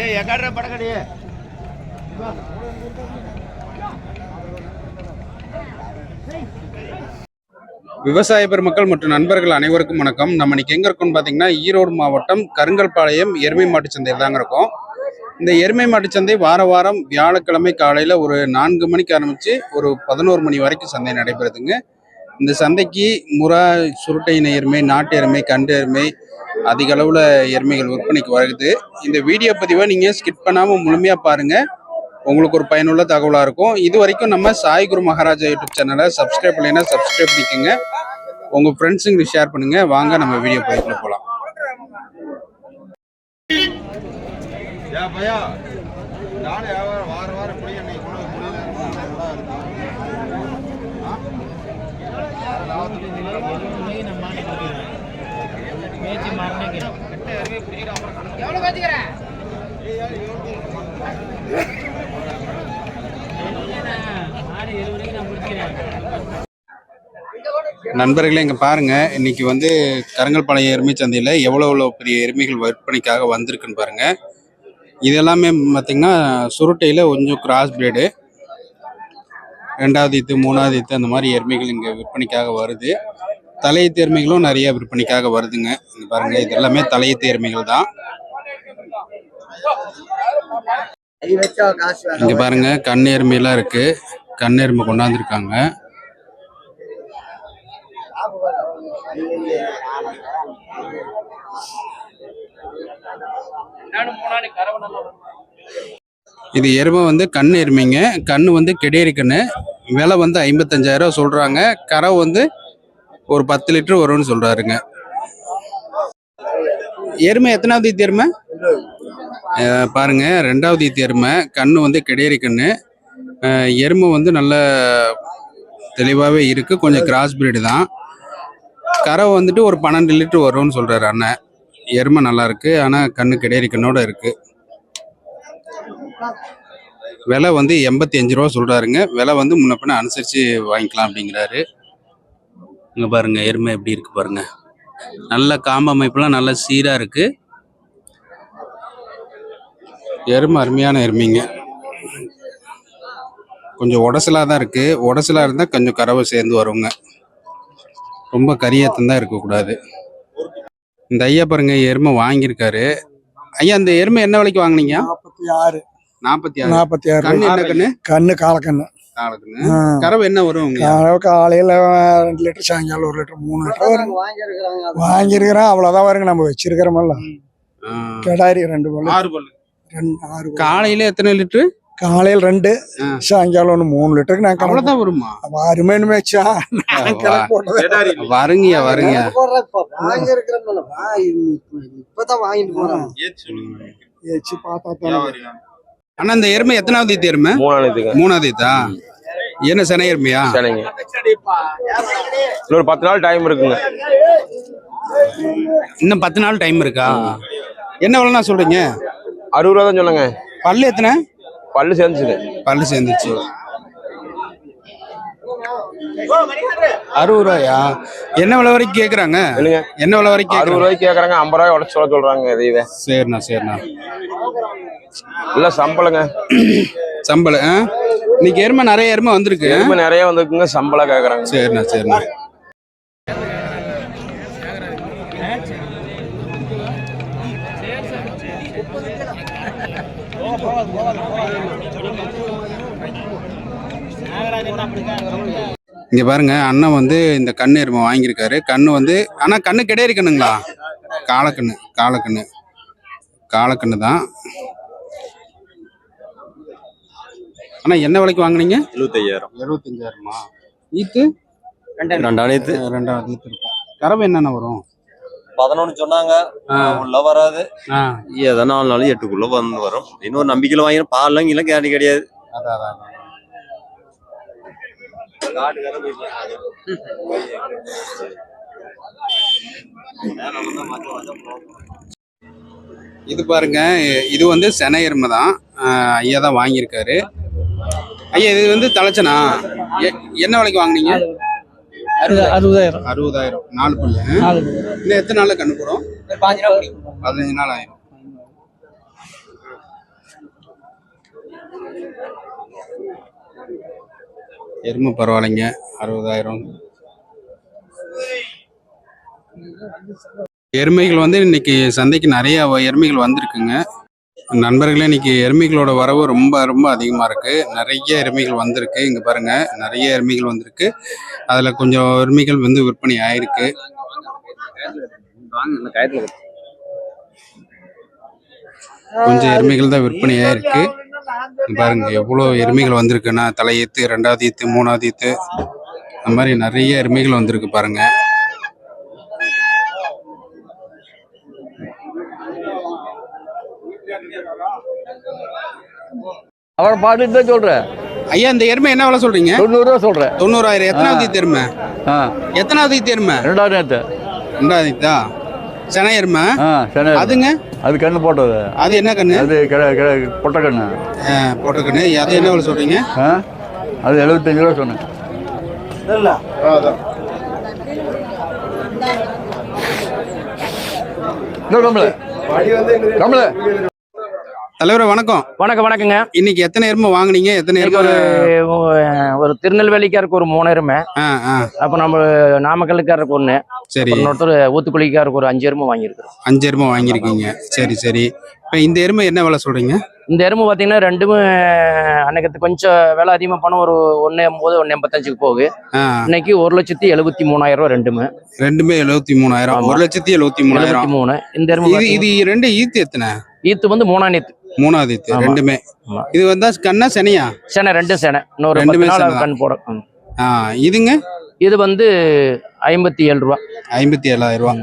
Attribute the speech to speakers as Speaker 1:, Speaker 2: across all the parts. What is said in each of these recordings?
Speaker 1: ஏய் எக்காடுற படக்கடி
Speaker 2: விவசாய பெருமக்கள் மற்றும் நண்பர்கள் அனைவருக்கும் வணக்கம். நம்ம இன்னைக்கு எங்க இருக்கோம்னு பாத்தீங்கன்னா ஈரோடு மாவட்டம் கருங்கல்பாளையம் எருமை மாட்டுச் சந்தையில் தாங்க இருக்கும். இந்த எருமை மாட்டுச் சந்தை வார வாரம் வியாழக்கிழமை காலையில ஒரு நான்கு மணிக்கு ஆரம்பிச்சு ஒரு பதினோரு மணி வரைக்கும் சந்தை நடைபெறுதுங்க. இந்த சந்தைக்கு முறா சுருட்டையின எருமை நாட்டு எருமை கண்டு எருமை அதிக அளவில் எருமைகள் விற்பனைக்கு வருது. இந்த வீடியோ பதிவை நீங்கள் ஸ்கிப் பண்ணாமல் முழுமையாக பாருங்கள் உங்களுக்கு ஒரு பயனுள்ள தகவலாக இருக்கும். இது வரைக்கும் நம்ம சாய் குரு மகாராஜா யூடியூப் சேனலை சப்ஸ்கிரைப் பண்ணலைன்னா சப்ஸ்கிரைப் பண்ணிக்கோங்க. உங்கள் ஃப்ரெண்ட்ஸுங்களுக்கு ஷேர் பண்ணுங்கள் வாங்க நம்ம வீடியோ பதிவுக்குள்ள போகலாம்
Speaker 1: ஏ பையா நானே வார வாரம் இப்படி என்னை கொண்டு வந்து முடியல நல்லா இருக்கும்
Speaker 2: நண்பர்களே இங்க பாருங்க. இன்னைக்கு வந்து கருங்கல்பாளையம் எருமை சந்தையில எவ்வளவு எவ்வளவு பெரிய எருமைகள் விற்பனைக்காக வந்திருக்குன்னு பாருங்க. இது எல்லாமே பார்த்தீங்கன்னா சுருட்டையில கொஞ்சம் கிராஸ் பிரீடு ரெண்டாவது ஈத்து மூணாவது ஈத்து அந்த மாதிரி எருமைகள் இங்க விற்பனைக்காக வருது. தலை தேர்மைகளும் நிறைய விற்பனைக்காக வருதுங்க. இங்க பாருங்க இது எல்லாமே தலை தேர்மைகள் தான். இங்க பாருங்க கண் எருமையெல்லாம் இருக்கு. கண் எருமை கொண்டாந்துருக்காங்க. இது எருமை வந்து கண் எருமைங்க கண்ணு வந்து கெடேரி கண்ணு விலை வந்து ஐம்பத்தஞ்சாயிரம் சொல்றாங்க. கறவை வந்து ஒரு பத்து லிட்டர் வரும்னு சொல்றாருங்க. எருமை எத்தனாவது ஈத்து எருமை பாருங்க ரெண்டாவது ஈத்து எருமை. கண்ணு வந்து கெடேரி கண்ணு. எருமை வந்து நல்ல தெளிவாகவே இருக்கு. கொஞ்சம் கிராஸ் பிரீடு தான். கரை வந்துட்டு ஒரு பன்னெண்டு லிட்டர் வரும்னு சொல்றாரு அண்ணன். எருமை நல்லா இருக்கு. ஆனால் கண்ணு கெடேரி கண்ணோட இருக்கு. விலை வந்து எண்பத்தி அஞ்சு ரூபா சொல்கிறாருங்க விலை வந்து முன்ன பின்ன அனுசரித்து வாங்கிக்கலாம் அப்படிங்கிறாரு. இங்க பாருங்க எருமை எப்படி இருக்கு பாருங்க. நல்ல காம்பு அமைப்புலாம் நல்ல சீரா இருக்கு. எருமை அருமையான எருமைங்க. கொஞ்சம் உடசலா தான் இருக்கு. உடசலா இருந்தா கொஞ்சம் கறவை சேர்ந்து வருங்க. ரொம்ப கரியத்தம் தான் இருக்கக்கூடாது. இந்த ஐயா பாருங்க எருமை வாங்கியிருக்காரு. ஐயா இந்த எருமை என்ன விலைக்கு வாங்குனீங்க?
Speaker 3: நாற்பத்தி ஆறு.
Speaker 2: நாற்பத்தி ஆறு.
Speaker 3: நாற்பத்தி ஆறு.
Speaker 2: கண்ணு கண்ணு?
Speaker 3: கண்ணு காலக்கண்ணு.
Speaker 2: காலக்கண்ணு கறவை என்ன வரும்
Speaker 3: காலையில ரெண்டு லிட்டர் சாயங்காலம் ஒரு லிட்டர் மூணு லிட்டர் வரும். வாங்கியிருக்கிறோம் அவ்வளவுதான் வருங்க நம்ம வச்சிருக்கிறோமல்ல கிடாரி ரெண்டு பல்லு.
Speaker 2: ஆறு பல்லு.
Speaker 3: ரெண்டு ஆறு.
Speaker 2: காலையில எத்தனை லிட்டரு?
Speaker 3: காலையில் ரெண்டு. சாயங்காலம் ஒன்று மூணு லிட்டருக்கு நான் கணக்கு
Speaker 2: அவ்வளவுதான் வருமா?
Speaker 3: கணக்கு போட்டது
Speaker 2: வருங்கய்யா வருங்க
Speaker 3: இப்பதான் வாங்கிட்டு போறேன். ஏச்சு பார்த்தா தான்.
Speaker 2: அண்ணா இந்த எருமை எத்தனாவது ஈத்து எருமை?
Speaker 4: மூணாவதுக்கு
Speaker 2: மூணாவது ஈத்தா என்ன சென எருமையா?
Speaker 4: சரிங்க இன்னொரு பத்து நாள் டைம் இருக்குங்க.
Speaker 2: இன்னும் பத்து நாள் டைம் இருக்கா? என்ன விலைண்ணா சொல்றீங்க?
Speaker 4: அறுபது ரூபா தான் சொன்னங்க.
Speaker 2: பல்லு எத்தனை?
Speaker 4: பல்லு சேர்ந்துச்சுங்க.
Speaker 2: பல்லு சேர்ந்துச்சு. அறுபது ரூபாயா? என்ன விலை வரைக்கும் கேக்குறாங்க? என்ன விலை வரைக்கும்
Speaker 4: அறுபது ரூபாய்க்கு கேக்குறாங்க ஐம்பது ரூபாய் உடச்சு சொல்ல சொல்றாங்க இதையவே
Speaker 2: சரிண்ணா சரிண்ணா.
Speaker 4: இல்ல சம்பளங்க.
Speaker 2: சம்பளம் ஆ? இன்னைக்கு எருமை நிறைய எருமை வந்திருக்கு.
Speaker 4: எருமை நிறைய வந்திருக்குங்க சம்பளம் கேக்குறாங்க.
Speaker 2: சரிண்ணா சரிண்ணா. இங்க பாருங்க அண்ணன் வந்து இந்த கண்ணு எருமை வாங்கியிருக்காரு. கண்ணு வந்து ஆனா கண்ணு கிடையாது கண்ணுங்களா? காலக்கண்ணு காலக்கண்ணு. காலக்கண்ணு தான் அண்ணா என்ன விலைக்கு வாங்குனீங்க?
Speaker 5: எழுபத்தையாயிரம்
Speaker 2: எழுபத்தஞ்சாயிரமா ஈத்து?
Speaker 5: ரெண்டாயிரத்து.
Speaker 2: ரெண்டாவது ஈத்து இருக்கும் கறவை என்னென்ன வரும்?
Speaker 5: பதினொன்னு சொன்னாங்க. உள்ள வராது. எதை நாலு நாள் எட்டுக்குள்ள வந்து வரும். இன்னொரு நம்பிக்கையில வாங்கின பால்லாம் இங்கே கேட்டு கிடையாது.
Speaker 2: அதான். இது பாருங்க இது வந்து சென எருமை தான் ஐயா தான் வாங்கியிருக்காரு. ஐயா இது வந்து தலைச்சனா? என்ன விலைக்கு வாங்குனீங்க?
Speaker 3: அறுபதாயிரம்.
Speaker 2: அறுபதாயிரம். நாலு பல்லு. இன்னும் எத்தனை நாள்ல கண்ணு போடும்? பதினஞ்சு நாள் ஆயிரும். எருமை பரவாயில்லைங்க. அறுபதாயிரம். எருமைகள் வந்து இன்னைக்கு சந்தைக்கு நிறைய எருமைகள் வந்திருக்குங்க. நண்பர்களே இன்னைக்கு எருமைகளோட வரவு ரொம்ப ரொம்ப அதிகமா இருக்கு. நிறைய எருமைகள் வந்திருக்கு. இங்க பாருங்க நிறைய எருமைகள் வந்திருக்கு. அதுல கொஞ்சம் எருமைகள் வந்து விற்பனை ஆயிருக்கு. கொஞ்சம் எருமைகள் தான் விற்பனை ஆயிருக்கு. பாருங்க எவ்வளோ எருமைகள் வந்திருக்குன்னா தலையீத்து ரெண்டாவது ஈத்து மூணாவது ஈத்து அந்த மாதிரி நிறைய எருமைகள் வந்திருக்கு பாருங்க.
Speaker 6: அவரை பார்த்துட்டு தான் சொல்கிறேன்
Speaker 2: ஐயா இந்த எருமை என்ன விலை சொல்றீங்க?
Speaker 6: தொண்ணூறுரூவா சொல்கிறேன்
Speaker 2: தொண்ணூறாயிரம். எத்தனாவது எருமை?
Speaker 6: ஆ.
Speaker 2: எத்தனாவது எருமை?
Speaker 6: ரெண்டாவது நேரத்து.
Speaker 2: ரெண்டாவது ஈத்தா சென எருமை?
Speaker 6: ஆ சரி
Speaker 2: அதுங்க?
Speaker 6: அது கண்ணு போட்டது.
Speaker 2: அது என்ன கண்ணு?
Speaker 6: அது கிட கிட பொட்டை கண்ணு.
Speaker 2: ஆ, போட்ட கண்ணு. அது என்ன விலை சொல்றீங்க?
Speaker 6: ஆ அது எழுபத்தஞ்சு ரூபா சொன்னேன். இந்த கம்பள கம்பள
Speaker 2: தலைவரே வணக்கம்.
Speaker 7: வணக்கம் வணக்கங்க.
Speaker 2: இன்னைக்கு எத்தனை எருமை வாங்குனீங்க? எத்தனை எருமை?
Speaker 7: ஒரு ஒரு திருநெல்வேலிக்காருக்கு ஒரு மூணு எருமை. அப்போ நம்ம நாமக்கல்லுக்காருக்கு ஒன்று
Speaker 2: சரி.
Speaker 7: இன்னொருத்தர் ஊத்துக்குளிக்காருக்கு ஒரு அஞ்சு எருமை வாங்கியிருக்கிறோம்.
Speaker 2: அஞ்சு எருமை வாங்கியிருக்கீங்க. சரி சரி. இப்போ இந்த எருமை என்ன விலை சொல்றீங்க?
Speaker 7: இந்த எருமை பார்த்தீங்கன்னா ரெண்டுமே அன்னைக்கு கொஞ்சம் விலை அதிகமாக பணம் ஒரு ஒன்று எண்பது ஒன்று எண்பத்தஞ்சுக்கு போகுது. இன்னைக்கு ஒரு லட்சத்தி எழுபத்தி மூணாயிரம் ரூபா ரெண்டுமே.
Speaker 2: ரெண்டுமே எழுபத்தி மூணாயிரம். ஒரு லட்சத்தி எழுபத்தி மூணாயிரம்.
Speaker 7: மூணு. இந்த எருமை
Speaker 2: இது ரெண்டு ஈத்து எத்தனை?
Speaker 7: ஈத்து வந்து மூணாம் நீத்து
Speaker 2: மூணாவது ஈத்து. ரெண்டுமே. இது வந்தா கண்ணா சனியா?
Speaker 7: செனை ரெண்டு செனை. இன்னொரு
Speaker 2: ரெண்டுமே செனை தான்.
Speaker 7: கண் போடும். ம்.
Speaker 2: ஆ இதுங்க?
Speaker 7: இது வந்து ஐம்பத்தி ஏழு ரூபா.
Speaker 2: ஐம்பத்தி ஏழாயிரம் ரூபா.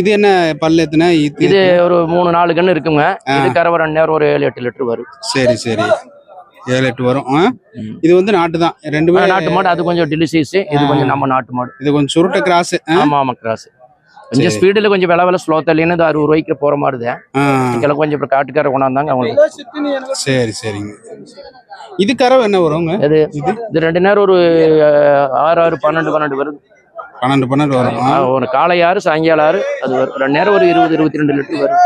Speaker 2: இது என்ன பல்லு எத்தனை? ஈத்து
Speaker 7: இது ஒரு மூணு நாலு கன்று இருக்குங்க. இது கறவை ரெண்டு நேரம் ஒரு ஏழு எட்டு லிட்டர் வரும்.
Speaker 2: சரி சரி. ஏழு எட்டு வரும். ஆ?
Speaker 7: ம்.
Speaker 2: இது வந்து நாட்டு தான். ரெண்டுமே
Speaker 7: நாட்டு மாடு அது கொஞ்சம் டிலிசியஸ் இது. கொஞ்சம் நம்ம நாட்டு மாடு.
Speaker 2: இது கொஞ்சம் சுருட்ட கிராஸ்
Speaker 7: ஆமா ஆமா கிராஸ். கொஞ்சம். ஸ்பீடில் கொஞ்சம் விலை விலை ஸ்லோ தள்ளின்னு அறுபது ரூபாய்க்கு போற மாதிரி தான் இதெல்லாம் கொஞ்சம் இப்போ காட்டுக்கார கொண்டாந்தாங்க அவங்களுக்கு
Speaker 2: சரி சரிங்க. இது கறவை என்ன வருங்க?
Speaker 7: இது இது? ரெண்டு நேரம் ஒரு ஆறு ஆறு பன்னெண்டு பன்னெண்டு வருது.
Speaker 2: பன்னெண்டு பன்னெண்டு வரும்.
Speaker 7: ஒரு காலை ஆறு சாயங்காலம் ஆறு அது வரும். ரெண்டு நேரம் ஒரு இருபது இருபத்தி ரெண்டு லிட்டர் வரும்.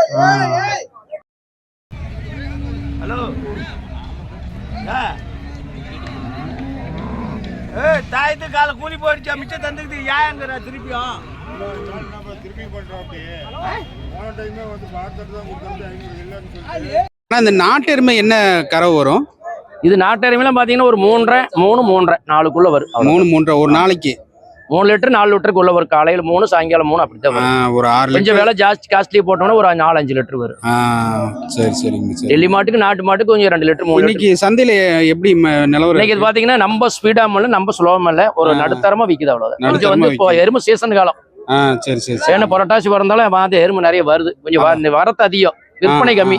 Speaker 8: தாயத்து கால கூலி போயிடுச்சா? மிச்சம் தந்துக்கிட்டு ஏங்கிற திருப்பியும்.
Speaker 2: ஆனா இந்த நாட்டு எருமை என்ன கறவை வரும்?
Speaker 7: இது நாட்டறிமையில பாத்தீங்கன்னா ஒரு மூன்றரை மூணு மூன்றரை நாலுக்குள்ள வரும்.
Speaker 2: மூணு மூன்றரை ஒரு நாளைக்கு?
Speaker 7: மூணு லிட்டர் நாலு லிட்டருக்கு உள்ள வரும். காலையில மூணு சாயங்காலம் மூணு அப்படித்தான்
Speaker 2: ஆ,
Speaker 7: வரும்
Speaker 2: ஒரு ஆறு
Speaker 7: கொஞ்சம் விலை ஜாஸ்தி காஸ்ட்லி போட்டோம்னா ஒரு நாலு அஞ்சு லிட்டர் வரும்.
Speaker 2: சரி சரிங்க சரி.
Speaker 7: டெல்லி மாட்டுக்கு நாட்டு மாட்டுக்கு கொஞ்சம் ரெண்டு லிட்டர் மூணு
Speaker 2: இன்னைக்கு சந்தையில எப்படி நிலவரம்
Speaker 7: இன்னைக்கு இது நம்ம ஸ்பீடா இல்ல நம்ம ஸ்லோவா இல்ல. ஒரு. நடுத்தரமா கொஞ்சம்
Speaker 2: நடுத்தரமா
Speaker 7: வந்து இப்போ. எருமை சீசன் காலம்.
Speaker 2: ஆ சரி சரி சரி.
Speaker 7: ஏன்னா புரட்டாசி பிறந்தாலும் வாங்க எருமை நிறைய வருது. கொஞ்சம் வரத்து அதிகம். விற்பனை கம்மி.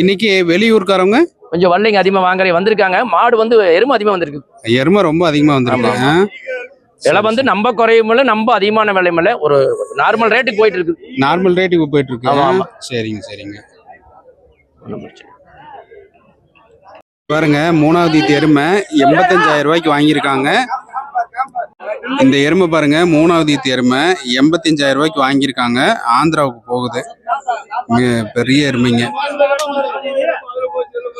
Speaker 2: இன்னைக்கு வெளியூர்காரவங்க?
Speaker 7: கொஞ்சம் வள்ளிங்க அதிகமா வாங்குற வந்திருக்காங்க. மாடு வந்து எருமை அதிகமா வந்திருக்கு.
Speaker 2: எருமை ரொம்ப அதிகமா வந்திருக்காங்க
Speaker 7: விலை வந்து நம்ம குறையும் இல்ல நம்ம அதிகமான விலையும் இல்ல. ஒரு நார்மல் ரேட்டுக்கு போயிட்டு இருக்கு
Speaker 2: நார்மல் ரேட்டுக்கு போயிட்டு இருக்கு. சரிங்க சரிங்க. பாருங்க மூணாவது எருமை. எண்பத்தஞ்சாயிரம் ரூபாய்க்கு வாங்கியிருக்காங்க. இந்த எருமை பாருங்க மூணாவது எருமை. எண்பத்தஞ்சாயிரம் ரூபாய்க்கு வாங்கியிருக்காங்க. ஆந்திராவுக்கு போகுது. பெரிய எருமைங்க.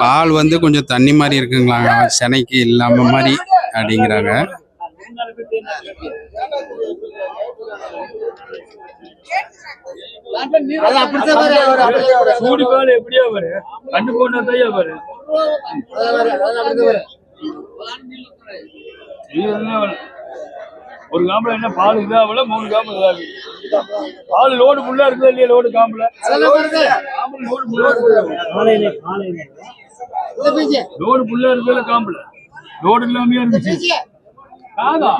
Speaker 2: பால் வந்து கொஞ்சம் தண்ணி மாதிரி இருக்குங்களாங்க செனைக்கு இல்லாம மாதிரி அப்படிங்கிறாங்க.
Speaker 8: எப்படியா கண்டு போனா தையா ஒரு காம்புல என்ன பால் இதாகல மூணு காம்பு இதாகி பால் லோடு ஃபுல்லா இருக்குதா இல்லையா லோடு காம்புல? காம்புல லோடு ஃபுல்லா இருக்குது? லோடு ஃபுல்லா இருக்குதுல காம்புல? லோடு இல்லாமயே இருந்துச்சு. காதா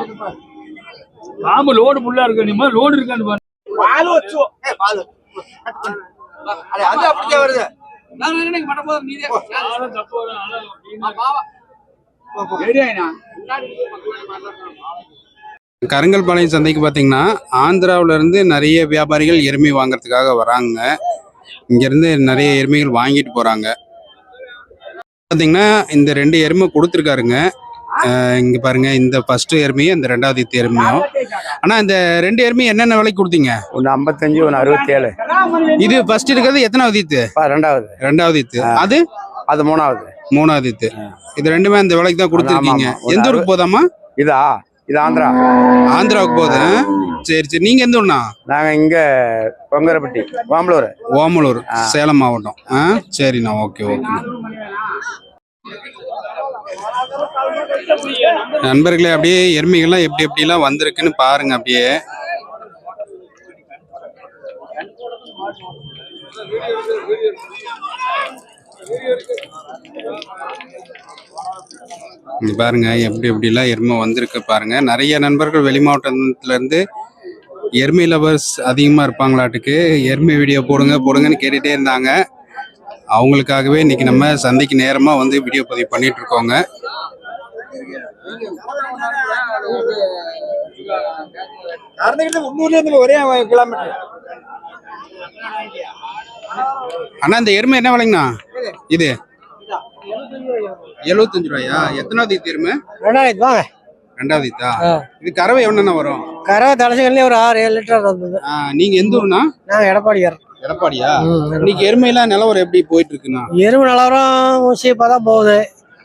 Speaker 8: காம்பு? லோடு ஃபுல்லா இருக்கு நீ லோடு இருக்கான்னு பாரு. பால் வச்சு. அது அப்படியே வருது. ஆளும் தப்பு வரும், ஆளும் நீ- சரியாயினா
Speaker 2: கருங்கல்பாளையம் சந்தைக்கு பார்த்தீங்கன்னா ஆந்திராவுல இருந்து நிறைய வியாபாரிகள் எருமை வாங்குறதுக்காக வராங்க. இங்கேருந்து நிறைய எருமைகள் வாங்கிட்டு போகிறாங்க பார்த்தீங்கன்னா இந்த ரெண்டு எருமை கொடுத்துருக்காருங்க. இங்க பாருங்க இந்த ஃபர்ஸ்ட் எருமையும் இந்த ரெண்டாவது எருமையும். ஆனா இந்த ரெண்டு எருமையும் என்னென்ன விலைக்கு கொடுத்தீங்க?
Speaker 9: ஒன்று ஐம்பத்தஞ்சு ஒன்று அறுபத்தேழு.
Speaker 2: இது ஃபர்ஸ்ட் இருக்கிறது எத்தனாவது ஈத்து
Speaker 9: ரெண்டாவது.
Speaker 2: ரெண்டாவது ஈத்து அது?
Speaker 9: அது மூணாவது.
Speaker 2: மூணாவது ஈத்து இது ரெண்டுமே அந்த விலைக்கு தான் கொடுத்துருக்கீங்க. எந்த ஊருக்கு போதாமா
Speaker 9: இதா? இது ஆந்திரா.
Speaker 2: ஆந்திராவுக்கு போகுது? சரி சரி. நீங்க எந்த ஊர்னா
Speaker 9: நாங்கள் இங்கே பொங்கரப்பட்டி வாம்பலூர்
Speaker 2: ஓமலூர் சேலம் மாவட்டம். ஆ? சரிண்ணா ஓகே ஓகே. நண்பர்களே அப்படியே எருமைகள்லாம் எப்படி எப்படிலாம் வந்திருக்குன்னு பாருங்க அப்படியே. பாருங்க எப்படி எப்படிலாம் எருமை வந்திருக்கு பாருங்க. நிறைய நண்பர்கள் வெளி மாவட்டத்துலேருந்து எருமை லவர்ஸ் அதிகமாக இருப்பாங்களாட்டுக்கு. எருமை வீடியோ போடுங்க போடுங்கன்னு கேட்டுகிட்டே இருந்தாங்க. அவங்களுக்காகவே இன்னைக்கு நம்ம சந்தைக்கு நேரமாக வந்து வீடியோ பதிவு பண்ணிட்டு இருக்கோங்க.
Speaker 8: ஒரே கிலோமீட்டர்.
Speaker 2: அண்ணா இந்த எருமை என்ன விலைங்கண்ணா? இது. எழுபத்தஞ்சு ரூபாயா? எத்தனாவது ஈத்து எருமை?
Speaker 3: ரெண்டாயிரத்து வாங்க.
Speaker 2: ரெண்டாவது ஈத்தா இது கறவை எவ்வளோண்ணா வரும்?
Speaker 3: கறவை தலைச்சங்கல்லே ஒரு ஆறு ஏழு லிட்டர் வந்தது
Speaker 2: ஆ, நீங்க எந்த ஊர்னா
Speaker 3: நாங்கள் எடப்பாடியார்.
Speaker 2: எடப்பாடியா? இன்னைக்கு எருமையெல்லாம் நிலவரம் எப்படி போயிட்டு இருக்குண்ணா?
Speaker 3: எருமை நிலவரம் சீப்பாக தான் போகுது.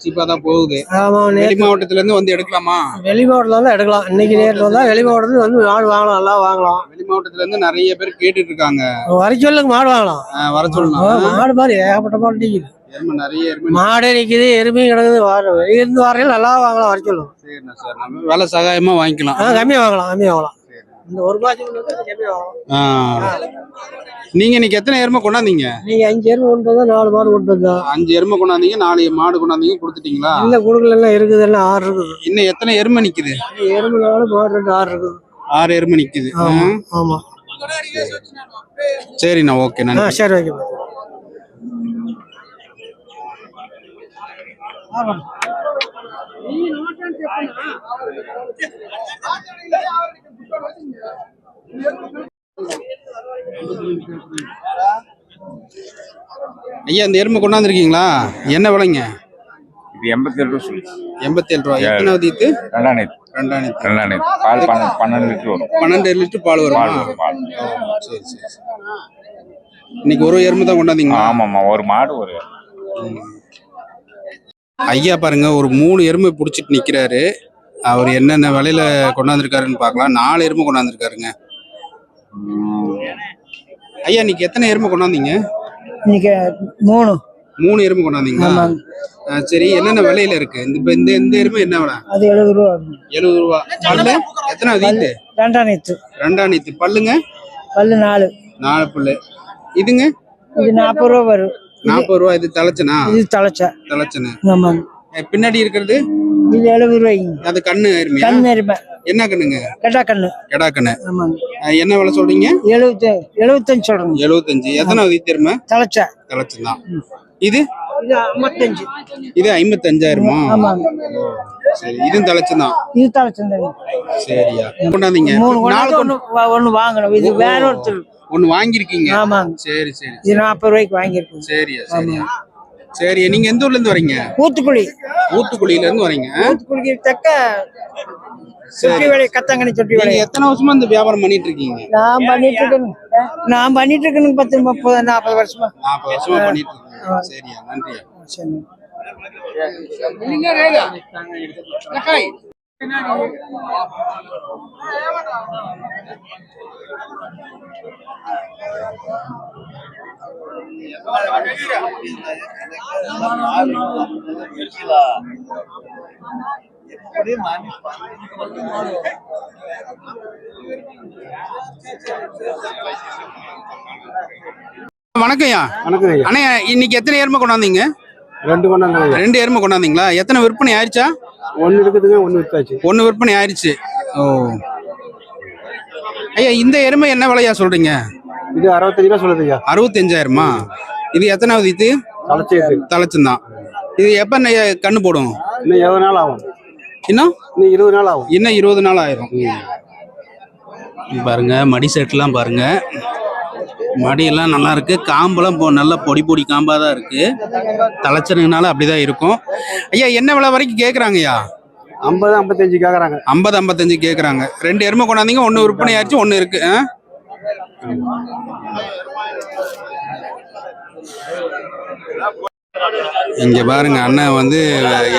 Speaker 2: சீப்பா தான் போகுது.
Speaker 3: ஆமாம்
Speaker 2: வெளி மாவட்டத்துல இருந்து வந்து எடுக்கலாமா?
Speaker 3: வெளி மாவட்டத்தில் வந்து எடுக்கலாம். இன்னைக்கு நேரில் வந்தால் வெளி மாவட்டத்தில் வந்து மாடு வாங்கலாம் நல்லா வாங்கலாம்.
Speaker 2: வெளி மாவட்டத்துல இருந்து நிறைய பேர் கேட்டுட்டு இருக்காங்க
Speaker 3: வரி சொல்லுங்க மாடு வாங்கலாம்.
Speaker 2: வர சொல்லலாம்
Speaker 3: மாடு மாதிரி ஏகப்பட்ட மாடு
Speaker 2: எருமை
Speaker 3: மாடே நிற்கிது எருமையும் கிடக்குது வார வெளியிருந்து வரையில் நல்லா வாங்கலாம் வர சொல்லுங்க.
Speaker 2: சரிண்ணா சார் நம்ம வேலை சகாயமா வாங்கிக்கலாம்.
Speaker 3: ஆ கம்மியாக வாங்கலாம் கம்மியாக வாங்கலாம். இந்த ஒரு
Speaker 2: ஆ. நீங்க இன்னைக்கு எத்தனை எருமை கொண்டாந்தீங்க?
Speaker 3: நீங்கள் அஞ்சு எருமை கொண்டு வந்தா நாலு மாடு கொண்டு வந்தா.
Speaker 2: அஞ்சு எருமை கொண்டாந்தீங்க நாலு மாடு கொண்டாந்தீங்க கொடுத்துட்டீங்களா?
Speaker 3: இல்லை குடுக்கல இருக்குது எல்லாம் ஆறு இருக்குது.
Speaker 2: இன்னும் எத்தனை எருமை நிக்குது?
Speaker 3: எருமை நாலு மாடு ரெண்டு ஆறு இருக்குது.
Speaker 2: ஆறு எருமை நிக்குது. ஆ.
Speaker 3: ஆமாம் ஆமாம்
Speaker 2: சரிண்ணா ஓகே
Speaker 3: ஆ
Speaker 2: நன்றி
Speaker 3: சரி வைக்க
Speaker 2: ஐயா இந்த எருமை கொண்டாந்துருக்கீங்களா? என்ன விலைங்க?
Speaker 4: இது எண்பத்தி ஏழு ரூபா சொல்லி
Speaker 2: எண்பத்தி ஏழு ரூபா எத்தனாவது ஈத்து
Speaker 4: ரெண்டாயிரத்து
Speaker 2: ரெண்டாயிரத்தி
Speaker 4: ரெண்டாயிரத்து பால் பன்ன- பன்னெண்டு லிட்டர் வரும்.
Speaker 2: பன்னெண்டு லிட்டர் பால்
Speaker 4: பால்
Speaker 2: வருமா
Speaker 4: வரும் பால்
Speaker 2: சரி சரி. இன்னைக்கு ஒரு எருமை தான் கொண்டாந்தீங்களா?
Speaker 4: ஆமாம்மா ஒரு மாடு ஒரு
Speaker 2: ஐயா பாருங்க ஒரு மூணு எருமை பிடிச்சிட்டு நிக்கிறாரு. அவர் என்னென்ன விலையில கொண்டாந்துருக்காருன்னு பார்க்கலாம். நாலு எருமை கொண்டாந்துருக்காருங்க. ஐயா இன்னைக்கு எத்தனை எருமை கொண்டாந்தீங்க?
Speaker 3: இன்னைக்கு மூணு.
Speaker 2: மூணு எருமை கொண்டாந்தீங்களா? சரி. என்னென்ன விலையில இருக்கு? இந்த இந்த இந்த எருமை என்ன விலை?
Speaker 3: அது எழுபது ரூபா.
Speaker 2: எழுபது ரூபா. பல்லு? எத்தனை வீட்டு?
Speaker 3: ரெண்டாம் நேற்று
Speaker 2: ரெண்டாம் நீத்து பல்லுங்க?
Speaker 3: பல்லு நாலு.
Speaker 2: நாலு பல்லு. இதுங்க?
Speaker 3: இது நாற்பது ரூபா வரும்.
Speaker 2: நாற்பது ரூபா. இது தலைச்சனா?
Speaker 3: இது தலைச்சா.
Speaker 2: தலைச்சனு. பின்னாடி இருக்கிறது?
Speaker 3: இது எழுபது ரூபாய்ங்க
Speaker 2: அது கண்ணு எருமையா?
Speaker 3: கண் எருமை.
Speaker 2: என்ன கண்ணுங்க?
Speaker 3: கெட்டா கண்ணு.
Speaker 2: கெடா கண்ணு.
Speaker 3: ஆமாங்க.
Speaker 2: என்ன விலை சொல்றீங்க?
Speaker 3: எழுபத்தி எழுபத்தஞ்சு சொல்றேங்க.
Speaker 2: எழுபத்தஞ்சு. எத்தனாவது எருமை?
Speaker 3: தலைச்சா.
Speaker 2: தலைச்சதான் இது?
Speaker 3: இது ஐம்பத்தஞ்சு.
Speaker 2: இது ஐம்பத்தஞ்சாயிரமா?
Speaker 3: ஆமாங்க.
Speaker 2: சரி. இதுவும் தலைச்சதான்
Speaker 3: இது தலைச்சந்தாங்க.
Speaker 2: சரியா. கொண்டாந்தீங்க.
Speaker 3: மூணு கொண்டாந்து ஒன்று ஒன்று வாங்கணும். இது வேற ஒருத்தர்.
Speaker 2: ஒண்ணு வாங்கியிருக்கீங்க?
Speaker 3: ஆமாங்க.
Speaker 2: சரி சரி
Speaker 3: இது நாற்பது ரூபாய்க்கு வாங்கியிருக்கோம்.
Speaker 2: சரியா சரியா. சரி நீங்க எந்த ஊர்ல இருந்து வரீங்க?
Speaker 3: ஊத்துக்குழி.
Speaker 2: ஊத்துக்குழியில இருந்து வரீங்க.
Speaker 3: ஊத்துக்குழிக்கு தக்க சொட்டி வேலை கத்தங்கனி சொட்டி வேலை
Speaker 2: எத்தனை வருஷமா இந்த வியாபாரம் பண்ணிட்டு இருக்கீங்க
Speaker 3: நான் பண்ணிட்டு இருக்கேன் நான் பண்ணிட்டு இருக்கேன் பத்து முப்பது நாற்பது வருஷமா.
Speaker 2: நாற்பது வருஷமா பண்ணிட்டு சரியா நன்றியா.
Speaker 3: சரி.
Speaker 2: வணக்கம்யா
Speaker 9: வணக்கம் ஐயா.
Speaker 2: அண்ணா இன்னைக்கு எத்தனை எருமை கொண்டாந்தீங்க?
Speaker 9: ரெண்டு ஐயா.
Speaker 2: ரெண்டு எருமை கொண்டாந்தீங்களா? எத்தனை விற்பனை ஆயிடுச்சா?
Speaker 9: ஒன்று இருக்குதுங்க ஒன்று வித்தாச்சு.
Speaker 2: ஒன்று விற்பனை ஆயிடுச்சு ஓ. ஐயா இந்த எருமை என்ன விலையா சொல்றீங்க?
Speaker 9: இது அறுபத்தஞ்சு ரூபா சொல்லுது ஐயா.
Speaker 2: அறுபத்தஞ்சாயிரமா? இது எத்தனாவது இது?
Speaker 9: தலைச்சேது
Speaker 2: தலைச்சந்தான். இது எப்போ கண்ணு போடும்?
Speaker 9: இன்னும் எவ்வளோ நாள் ஆகும்.
Speaker 2: இன்னும்?
Speaker 9: இன்னும் இருபது நாள் ஆகும்.
Speaker 2: இன்னும் இருபது நாள் ஆயிரும். பாருங்க மடி செட்லாம் பாருங்க. மடியெல்லாம் நல்லா இருக்கு காம்பெல்லாம் போ நல்ல பொடி பொடி காம்பா தான் இருக்கு. தலைச்சனுனால அப்படிதான் இருக்கும். ஐயா என்ன விலை வரைக்கும் கேக்குறாங்க ஐயா
Speaker 9: ஐம்பது ஐம்பத்தஞ்சு கேட்குறாங்க
Speaker 2: ஐம்பது ஐம்பத்தஞ்சு கேக்குறாங்க. ரெண்டு எருமை கொண்டாந்தீங்க ஒன்று விற்பனை ஆயிடுச்சு ஒன்று இருக்கு. ஆ? இங்க பாருங்க அண்ணன் வந்து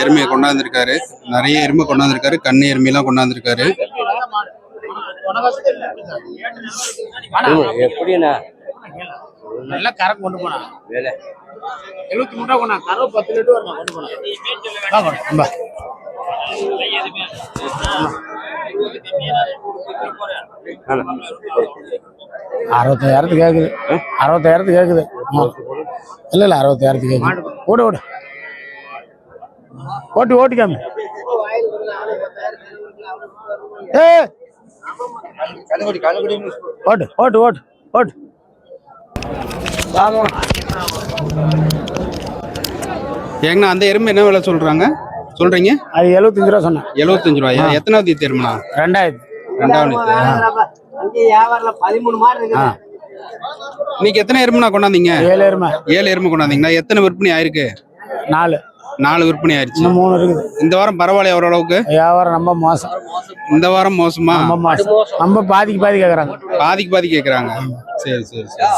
Speaker 2: எருமையை கொண்டாந்துருக்காரு. நிறைய எருமை கொண்டாந்துருக்காரு கண்ணு எருமையெல்லாம் கொண்டாந்துருக்காரு.
Speaker 10: எப்படிண்ணா? நல்லா கறக்கு கொண்டு போனா. எழுபத்தி மூணு ரூபா கொண்டா கறவை பத்து லிட்டர் வரும் கொண்டு போனா.
Speaker 9: அறுபத்தாயிரத்து கேட்குது அறுபத்தாயிரத்து கேட்குது இல்லை இல்லை அறுபத்தாயிரத்து கேட்குது ஓடு ஓடு. ஓட்டி ஓட்டிக்காம. ஏ ஓட்டு ஓட்டு ஓட்டு ஓட்டு.
Speaker 2: ஏங்கண்ணா அந்த எருமை என்ன விலை சொல்றாங்க? சொல்றீங்க?
Speaker 9: அது எழுபத்தஞ்சு ரூபா சொன்னேன்.
Speaker 2: எழுபத்தஞ்சு ரூபாயா? எத்தனாவது எருமைண்ணா
Speaker 9: ரெண்டாயிரத்து.
Speaker 2: ரெண்டாவது ஈத்து. இன்னைக்கு எத்தனை எருமைண்ணா கொண்டாந்தீங்க?
Speaker 9: ஏழு எருமை
Speaker 2: ஏழு எருமை கொண்டாந்தீங்களா எத்தனை விற்பனை ஆயிருக்கு?
Speaker 9: நாலு.
Speaker 2: நாலு விற்பனை ஆயிடுச்சு.
Speaker 9: இன்னும் மூணு இருக்குது.
Speaker 2: இந்த வாரம் பரவாயில்லையா ஓரளவுக்கு
Speaker 9: வியாபாரம் ரொம்ப மோசம்.
Speaker 2: இந்த வாரம் மோசமா?
Speaker 9: ரொம்ப மோசம். ரொம்ப பாதிக்கு பாதி கேட்குறாங்க
Speaker 2: பாதிக்கு பாதி கேக்குறாங்க. சரி சரி சரி.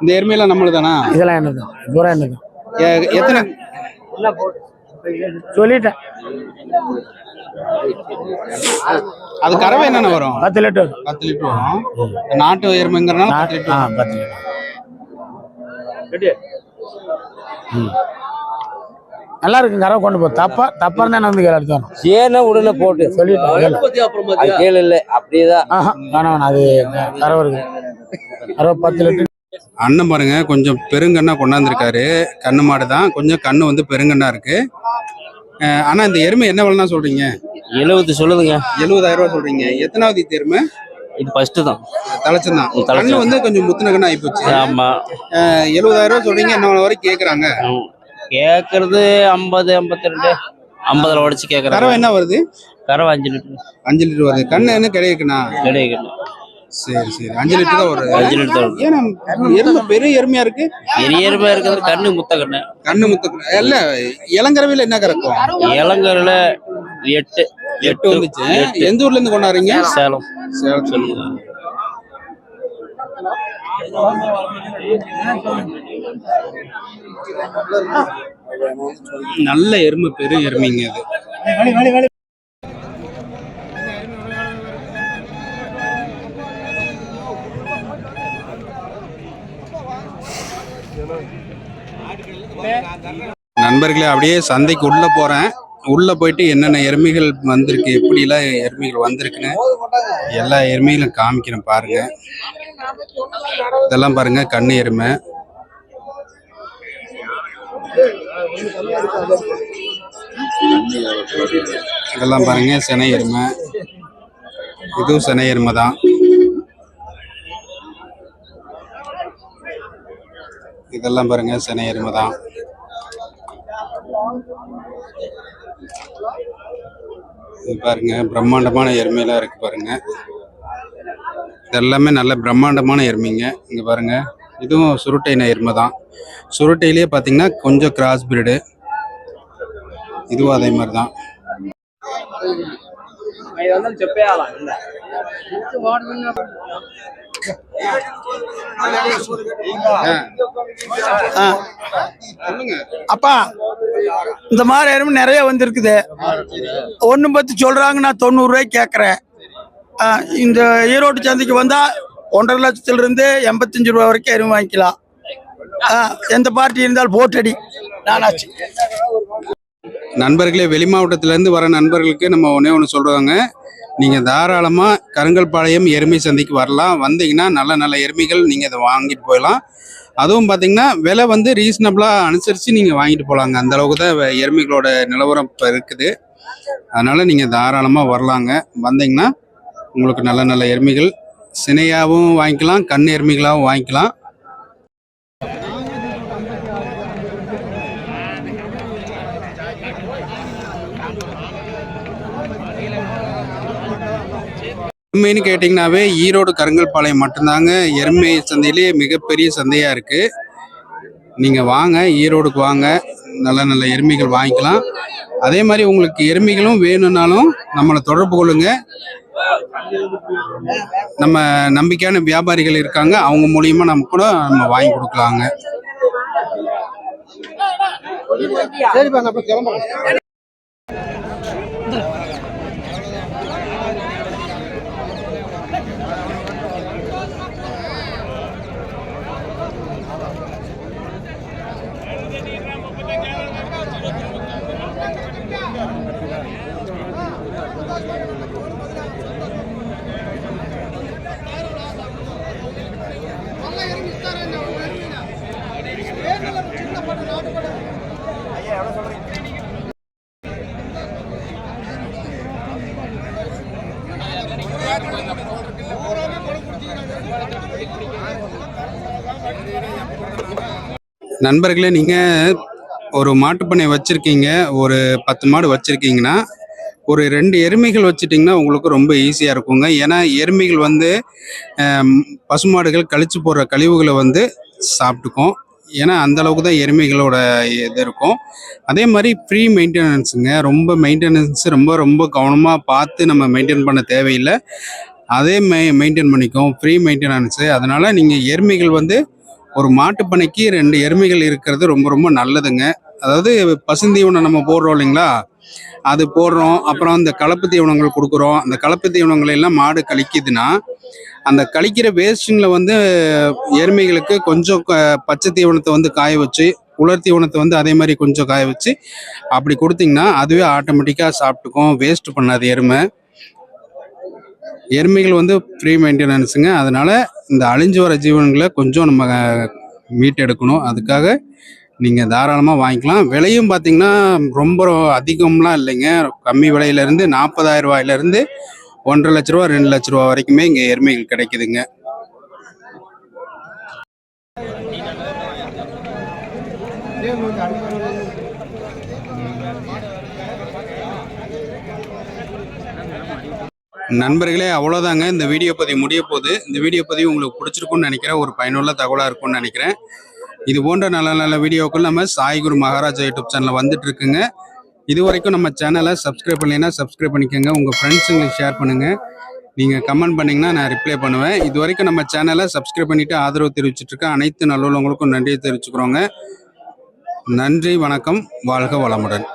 Speaker 2: இந்த எருமையெல்லாம் நம்மளுதானா?
Speaker 9: இதெல்லாம் என்னது? தூரம் என்னது?
Speaker 2: எத்தனை?
Speaker 9: சொல்லிட்டேன்.
Speaker 2: அது கறவை என்னென்ன வரும்?
Speaker 9: பத்து லிட்டர்
Speaker 2: பத்து லிட்டர்? வரும் நாட்டு எருமைங்கிறனால பத்து லிட்டர்.
Speaker 9: பத்து லிட்டர். நல்லா இருக்கு கறவை கொண்டு போ. தப்பா தப்பா இருந்தா நான் வந்து கேள்வி எடுத்து
Speaker 10: ஏன்னா உடனே போட்டு.
Speaker 9: சொல்லிட்டேன் கேளு.
Speaker 10: இல்ல அப்படியேதான்
Speaker 9: வேணாம் அது கறவை இருக்கு. அறுபது பத்து லிட்டர்.
Speaker 2: அண்ணன் பாருங்க கொஞ்சம் பெருங்கண்ணா கொண்டாந்துருக்காரு. கண்ணு மாடு தான் கொஞ்சம் கண்ணு வந்து பெருங்கண்ணா இருக்கு. ஆனா இந்த எருமை என்ன விலைனா சொல்றீங்க?
Speaker 10: எழுபது சொல்லுதுங்க.
Speaker 2: எழுபதாயிரம் ரூபாய் சொல்றீங்க. எத்தனாவது ஈத்து எருமை?
Speaker 10: இது ஃபர்ஸ்ட் தான். தலைச்சம்.
Speaker 2: கண்ணு வந்து கொஞ்சம் முத்துன கண்ணு ஆயிப்போச்சு.
Speaker 10: ஆமா.
Speaker 2: அஹ் எழுபதாயிரம் ரூபாய் சொல்றீங்க. என்ன வரைக்கும் கேக்குறாங்க?
Speaker 10: கேக்குறது ஐம்பது ஐம்பத்தி ரெண்டு ஐம்பதுல உடச்சு
Speaker 2: கறவை
Speaker 10: கேக்குறாங்க
Speaker 2: என்ன வருது?
Speaker 10: கறவை அஞ்சு லிட்டர்.
Speaker 2: அஞ்சு லிட்டர் வருது. கண்ணு என்ன கிடைக்குண்ணா?
Speaker 10: கிடையாது
Speaker 2: சரி சரி. அஞ்சு லிட்டர் தான் வருது
Speaker 10: அஞ்சு லிட்டர்.
Speaker 2: ஏன்னா எருமை பெரிய எருமையா இருக்கு?
Speaker 10: பெரிய எருமை இருக்கிறது கண்ணு முத்த கண்ணு.
Speaker 2: கண்ணு முத்து இல்ல இளங்கரவையில என்ன கறக்கும்?
Speaker 10: இளங்கரில் எட்டு
Speaker 2: எட்டு வந்துச்சு எந்த ஊர்ல இருந்து கொண்டாடுறீங்க?
Speaker 10: சேலம்.
Speaker 2: சேலம்
Speaker 10: சொல்லுங்க.
Speaker 2: நல்ல எருமை பெரிய எருமைங்க அது நண்பர்களே அப்படியே சந்தைக்கு உள்ள போறேன். உள்ள போயிட்டு என்னென்ன எருமைகள் வந்திருக்கு எப்படிலாம் எருமைகள் வந்திருக்குன்னு எல்லா எருமைகளும் காமிக்கிறேன் பாருங்க. இதெல்லாம் பாருங்க கண்ணு எருமை. இதெல்லாம் பாருங்க செனை எருமை. இதுவும் செனை எருமை தான். இதெல்லாம் பாருங்க செனை எருமை தான். இது பாருங்க பிரம்மாண்டமான எருமையெல்லாம் இருக்கு பாருங்க. இதெல்லாமே நல்ல பிரம்மாண்டமான எருமைங்க. இங்க பாருங்க இதுவும் சுருட்டைன எருமை தான். சுருட்டையிலேயே பார்த்தீங்கன்னா கொஞ்சம் கிராஸ் பிரீடு இதுவும் அதே மாதிரி தான்.
Speaker 9: அப்பா இந்த மாதிரி எருமை நிறைய வந்திருக்குது. ஒன்று பத்து சொல்றாங்க நான் தொண்ணூறு ரூபாய்க்கு கேட்குறேன் இந்த ஈரோடு சந்தைக்கு வந்தா ஒன்றரை லட்சத்துல இருந்து எண்பத்தஞ்சு ரூபா வரைக்கும் எருமை வாங்கிக்கலாம். எந்த பார்ட்டி இருந்தாலும் போட்டடி நானாச்சு.
Speaker 2: நண்பர்களே வெளி மாவட்டத்திலேருந்து வர நண்பர்களுக்கு நம்ம ஒன்றே ஒன்று சொல்கிறாங்க நீங்கள் தாராளமாக கருங்கல்பாளையம் எருமை சந்தைக்கு வரலாம். வந்தீங்கன்னா நல்ல நல்ல எருமைகள் நீங்கள் இதை வாங்கிட்டு போயிடலாம். அதுவும் பார்த்தீங்கன்னா விலை வந்து ரீசனபிளாக அனுசரித்து நீங்கள் வாங்கிட்டு போகலாங்க அந்த அளவுக்கு தான் வ- எருமைகளோட நிலவரம் இப்போ இருக்குது. அதனால் நீங்கள் தாராளமாக வரலாங்க. வந்தீங்கன்னா உங்களுக்கு நல்ல நல்ல எருமைகள் சினையாகவும் வாங்கிக்கலாம் கண் எருமைகளாகவும் வாங்கிக்கலாம். எருமைன்னு கேட்டிங்கனாவே ஈரோடு கருங்கல்பாளையம் மட்டும்தாங்க. எருமை சந்தையிலேயே மிகப்பெரிய சந்தையாக இருக்குது நீங்கள் வாங்க ஈரோடுக்கு வாங்க. நல்ல நல்ல எருமைகள் வாங்கிக்கலாம். அதே மாதிரி உங்களுக்கு எருமைகளும் வேணும்னாலும் நம்மளை தொடர்பு கொள்ளுங்க. நம்ம நம்பிக்கையான வியாபாரிகள் இருக்காங்க. அவங்க மூலியமா நம்ம கூட நம்ம வாங்கி கொடுக்கலாங்க. நண்பர்களே நீங்கள் ஒரு மாட்டுப்பண்ணை வச்சுருக்கீங்க ஒரு பத்து மாடு வச்சுருக்கீங்கன்னா ஒரு ரெண்டு எருமைகள் வச்சுட்டிங்கன்னா உங்களுக்கு ரொம்ப ஈஸியாக இருக்குங்க. ஏன்னா எருமைகள் வந்து பசுமாடுகள் கழிச்சு போடுற கழிவுகளை வந்து சாப்பிட்டுக்கும். ஏன்னா அந்த அளவுக்கு தான் எருமைகளோட இது இருக்கும். அதே மாதிரி ஃப்ரீ மெயின்டெனன்ஸுங்க ரொம்ப மெயின்டெனன்ஸ் ரொம்ப ரொம்ப கவனமாக பார்த்து நம்ம மெயின்டைன் பண்ண தேவையில்லை. அதே மெ மெயின்டைன் பண்ணிக்கும். ஃப்ரீ மெயின்டெனன்ஸு அதனால் நீங்கள் எருமைகள் வந்து ஒரு மாட்டுப்பண்ணைக்கு ரெண்டு எருமைகள் இருக்கிறது ரொம்ப ரொம்ப நல்லதுங்க. அதாவது பசுந்தீவனம் நம்ம போடுறோம் இல்லைங்களா? அது போடுறோம். அப்புறம் இந்த கலப்பு தீவனங்கள் கொடுக்குறோம். அந்த கலப்பு தீவனங்களை எல்லாம் மாடு கழிக்குதுன்னா அந்த கழிக்கிற வேஸ்ட்டுங்களை வந்து எருமைகளுக்கு கொஞ்சம் பச்சை தீவனத்தை வந்து காய வச்சு உலர் தீவனத்தை வந்து அதே மாதிரி கொஞ்சம் காய வச்சு அப்படி கொடுத்தீங்கன்னா அதுவே ஆட்டோமேட்டிக்காக சாப்பிட்டுக்கும். வேஸ்ட் பண்ணாது எருமை. எருமைகள் வந்து ஃப்ரீ மெயின்டெனன்ஸுங்க. அதனால் இந்த அழிஞ்சு வர ஜீவன்களை கொஞ்சம் நம்ம மீட்டெடுக்கணும். அதுக்காக நீங்கள் தாராளமாக வாங்கிக்கலாம். விலையும் பார்த்தீங்கன்னா ரொம்ப அதிகம்லாம் இல்லைங்க. கம்மி விலையிலேருந்து நாற்பதாயிரம் ரூபாயிலேருந்து ஒன்றரை லட்ச ரூபா ரெண்டு லட்ச ரூபா வரைக்குமே இங்கே எருமைகள் கிடைக்குதுங்க. நண்பர்களே அவ்வளோதாங்க இந்த வீடியோ பதிவு முடிய போகுது. இந்த வீடியோ பதிவு உங்களுக்கு பிடிச்சிருக்கும்னு நினைக்கிறேன். ஒரு பயனுள்ள தகவலாக இருக்கும்னு நினைக்கிறேன். இது போன்ற நல்ல நல்ல வீடியோக்கள் நம்ம சாய்குரு மகாராஜா யூடியூப் சேனலில் வந்துட்டு இருக்குங்க இது வரைக்கும் நம்ம சேனலை சப்ஸ்கிரைப் பண்ணலைன்னா சப்ஸ்கிரைப் பண்ணிக்கோங்க. உங்கள் ஃப்ரெண்ட்ஸுங்களுக்கு ஷேர் பண்ணுங்கள் நீங்கள் கமெண்ட் பண்ணிங்கன்னா நான் ரிப்ளை பண்ணுவேன். இது வரைக்கும் நம்ம சேனலை சப்ஸ்கிரைப் பண்ணிவிட்டு ஆதரவு தெரிவிச்சிட்டு இருக்க அனைத்து நல்லுள்ளவங்களுக்கும் நன்றியை தெரிவிச்சுக்கிறோங்க. நன்றி வணக்கம். வாழ்க வளமுடன்.